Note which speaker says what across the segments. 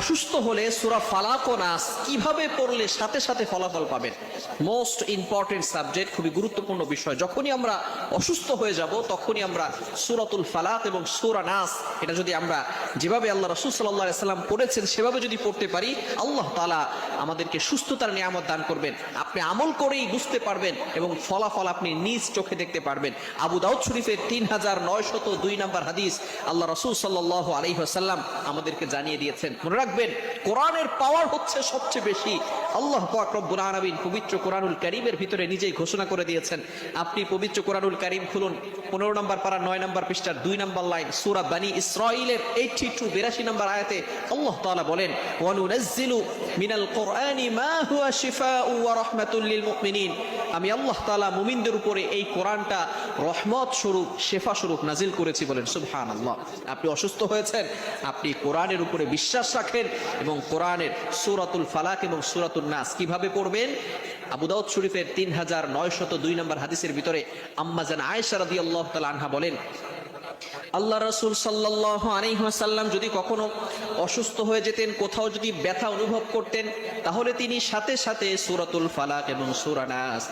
Speaker 1: অসুস্থ হলে সুরা ফালাক নাস কীভাবে পড়লে সাথে সাথে ফলাফল পাবেন? মোস্ট ইম্পর্টেন্ট সাবজেক্ট খুবই গুরুত্বপূর্ণ বিষয়। যখনই আমরা অসুস্থ হয়ে যাব, তখনই আমরা সুরাতুল ফালাক এবং সুরা নাস, এটা যদি আমরা যেভাবে আল্লাহ রসুল সাল্লাহ সাল্লাম পড়েছেন, সেভাবে যদি পড়তে পারি, আল্লাহ তালা আমাদেরকে সুস্থতার নিয়ামত দান করবেন। আপনি আমল করেই বুঝতে পারবেন এবং ফলাফল আপনি নিজ চোখে দেখতে পারবেন। আবু দাউদ শরীফের তিন হাজার নয়শত দুই নম্বর হাদিস আল্লাহ রসুল সাল্লাহ আলহিহাসাল্লাম আমাদেরকে জানিয়ে দিয়েছেন। মনে রাখবেন, কোরআনের পাওয়ার হচ্ছে সবচেয়ে বেশি। আল্লাহ পাক রব্বুল পবিত্র কোরআনুল কারীমের ভিতরে নিজেই ঘোষণা করে দিয়েছেন। আপনি পবিত্র কোরআনুল কারীম খুলুন, পনেরো নম্বর পারা, নয় নম্বর পৃষ্ঠার দুই নম্বর লাইন, সূরা বানি ইসরাঈলের এইটি টু বিরাশি নম্বর আয়াতে আল্লাহ তালা বলেন ওয়ানুনাজ্জিলু মিনাল কোরআনি মা হুয়া শিফাউ ওয়া রাহমাতুল লিল মুমিনিন। আমি আল্লাহ তাআলা মুমিনদের উপরে এই কোরআনটা রহমত স্বরূপ, শেফা স্বরূপ নাজিল করেছি বলেন, সুবহানাল্লাহ। আপনি অসুস্থ হয়েছেন, আপনি কোরআনের উপরে বিশ্বাস রাখেন এবং কোরআনের সূরাতুল ফালাক এবং সূরাতুল নাস কীভাবে পড়বেন? আবু দাউদ শরীফের তিন হাজার নয়শত দুই নম্বর হাদিসের ভিতরে আম্মাজান আয়েশা রাদিয়াল্লাহু তাআলা আনহা বলেন আল্লাহ রসুল সাল্লাহ আলহিহাসাল্লাম যদি কখনো অসুস্থ হয়ে যেতেন, কোথাও যদি ব্যথা অনুভব করতেন, তাহলে তিনি সাথে সাথে সুরাতুল ফালাক এবং সুরা নাস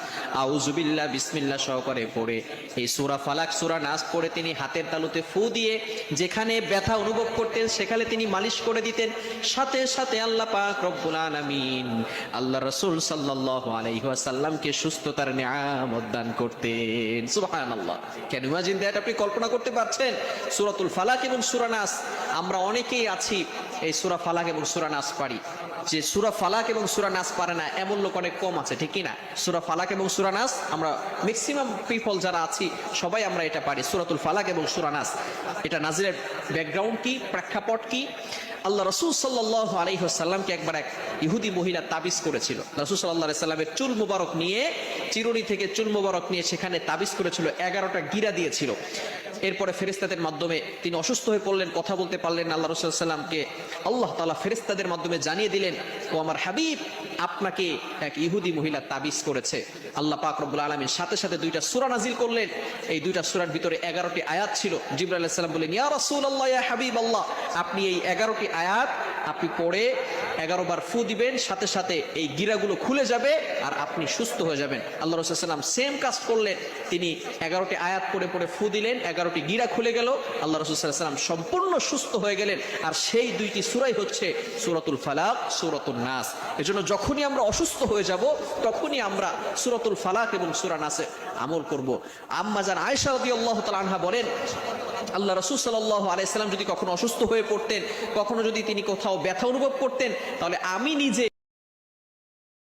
Speaker 1: আউজুবিল্লা বিসমিল্লা সহকারে পড়ে। এই সুরা ফালাক, সুরা নাস পড়ে তিনি হাতের তালুতে ফু দিয়ে যেখানে ব্যথা অনুভব করতেন, সেখানে তিনি মালিশ করে দিতেন। সাথে সাথে আল্লাহ পাক রব্বুল আলামিন আল্লাহ রসুল সাল্লাহ আলহিহাসাল্লামকে সুস্থতার নিয়ামত দান করতেন। সুবহানাল্লাহ। কেন ইমাজিন দ্যাট আপনি কল্পনা করতে পারছেন সুরাতুল ফালাক এবং সুরানাস আমরা অনেকেই আছি এই সুরা ফালাক এবং সুরানাস পারি যে সুরা ফালাক এবং সুরা নাস পারে না, এমন লোক অনেক কম আছে ঠিকই না? সুরা ফালাক এবং সুরা নাস, আমরা ম্যাক্সিমাম পিপল যারা আছি, সবাই আমরা এটা পারি, সুরাতুল ফালাক এবং সুরা নাস। এটা নাজিরের ব্যাকগ্রাউন্ড কি, প্রেক্ষাপট কি? আল্লাহ রসুল সাল্লাহ আলহিহাসাল্লামকে একবার এক ইহুদি মহিলা তাবিজ করেছিল। রসুল সাল্লাহ সাল্লামের চুল মুবারক নিয়ে, চিরুনি থেকে চুল মুবারক নিয়ে সেখানে তাবিজ করেছিল, এগারোটা গিরা দিয়েছিল। এরপরে ফেরিস্তাদের মাধ্যমে তিনি অসুস্থ হয়ে পড়লেন, কথা বলতে পারলেন আল্লাহ রসুল্লামকে আল্লাহ তালা ফেরিস্তাদের মাধ্যমে জানিয়ে দিলেন ও আমার হাবিব, আপনাকে এক ইহুদি মহিলা তাবিজ করেছে। আল্লাহ পাক রব্বুল আলমীর সাথে সাথে দুইটা সুরা নাজিল করলেন। এই দুইটা সুরার ভিতরে এগারোটি আয়াত ছিল। জিবরা আলাইসাল্লাম বললেন, ইয়া রসুল আল্লাহ ইয়া হাবিব আল্লাহ আপনি এই এগারোটি আয়াত আপনি পড়ে এগারো বার ফু দিবেন, সাথে সাথে এই গিরাগুলো খুলে যাবে আর আপনি সুস্থ হয়ে যাবেন। আল্লাহ রসুলাম সেম কাজ করলেন। তিনি এগারোটি আয়াত পড়ে পড়ে ফু দিলেন, এগারোটি গিরা খুলে গেল। আল্লাহ রসুলাম সম্পূর্ণ সুস্থ হয়ে গেলেন। আর সেই দুইটি সুরাই হচ্ছে সুরতুল ফালাক সুরতুল নাস। এজন্য যখনই আমরা অসুস্থ হয়ে যাব, তখনই আমরা সুরতুল ফালাক এবং সুরা নাসে আমল করব। আম্মা যান আয়সা রদি আল্লাহ আনহা বলেন, আল্লাহ রসুল সাল্লাহ আলাইসাল্লাম যদি কখনো অসুস্থ হয়ে পড়তেন, কখনো যদি তিনি কোথাও ব্যথা অনুভব করতেন, তাহলে আমি নিজে